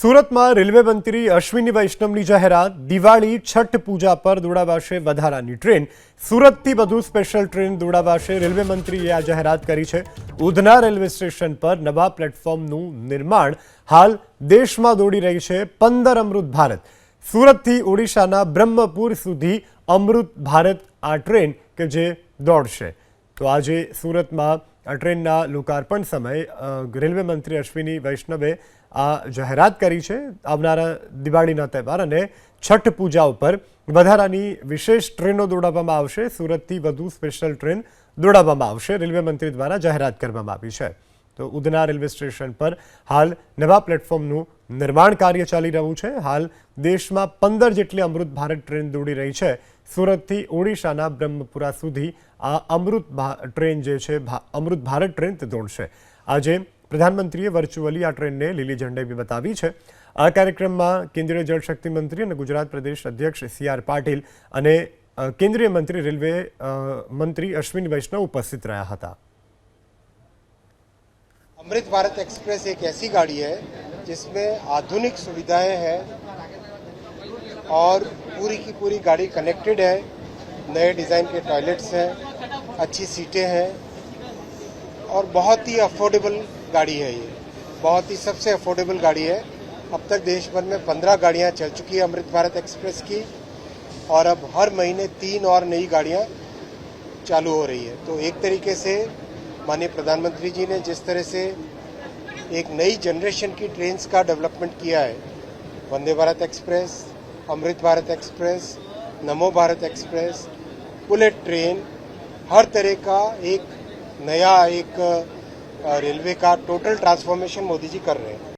સુરતમાં રેલવે મંત્રી અશ્વિની વૈષ્ણવની જાહેરાત, દિવાળી છઠ પૂજા પર દોડાવાશે વધારાની ટ્રેન. સુરતથી વધુ સ્પેશિયલ ટ્રેન દોડાવાશે રેલવે મંત્રીએ આ જાહેરાત કરી છે. ઉધના રેલવે સ્ટેશન પર નવા પ્લેટફોર્મનું નિર્માણ હાલ દેશમાં દોડી રહી છે પંદર અમૃત ભારત. સુરતથી ઓડિશાના બ્રહ્મપુર સુધી અમૃત ભારત આ ટ્રેન કે જે દોડશે. તો આજે સુરતમાં આ ટ્રેનના લોકાર્પણ સમયે રેલવે મંત્રી અશ્વિની વૈષ્ણવે આ જાહેરાત કરી છે આવનારા દિવાળીના તહેવાર અને છઠ પૂજા ઉપર. વધારાની વિશેષ ટ્રેનો દોડાવવામાં આવશે. સુરતથી વધુ સ્પેશિયલ ટ્રેન દોડાવવામાં આવશે. રેલવે મંત્રી દ્વારા જાહેરાત કરવામાં આવી છે. તો ઉધના રેલવે સ્ટેશન પર હાલ નવા પ્લેટફોર્મનું નિર્માણ કાર્ય ચાલી રહ્યું છે. હાલ દેશમાં પંદર જેટલી અમૃત ભારત ટ્રેન દોડી રહી છે. સુરતથી ઓડિશાના બ્રહ્મપુરા સુધી આ અમૃત ટ્રેન જે છે અમૃત ભારત ટ્રેન તે દોડશે. આજે પ્રધાનમંત્રીએ વર્ચ્યુઅલી આ ટ્રેનને લીલી ઝંડે બી બતાવી છે. આ કાર્યક્રમમાં કેન્દ્રીય જળશક્તિ મંત્રી અને ગુજરાત પ્રદેશ અધ્યક્ષ સી આર પાટીલ અને કેન્દ્રીય મંત્રી રેલવે મંત્રી અશ્વિની વૈષ્ણવ ઉપસ્થિત રહ્યા હતા. अमृत भारत एक्सप्रेस एक ऐसी गाड़ी है जिसमें आधुनिक सुविधाएँ हैं और पूरी की पूरी गाड़ी कनेक्टेड है। नए डिज़ाइन के टॉयलेट्स हैं, अच्छी सीटें हैं और बहुत ही अफोर्डेबल गाड़ी है ये। बहुत ही सबसे अफोर्डेबल गाड़ी है। अब तक देश भर में पंद्रह गाड़ियाँ चल चुकी है अमृत भारत एक्सप्रेस की और अब हर महीने तीन और नई गाड़ियाँ चालू हो रही है। तो एक तरीके से माननीय प्रधानमंत्री जी ने जिस तरह से एक नई जनरेशन की ट्रेन्स का डेवलपमेंट किया है, Vande Bharat express, Amrit Bharat express, Namo Bharat express, bullet train, हर तरह का एक नया एक रेलवे का टोटल ट्रांसफॉर्मेशन मोदी जी कर रहे हैं।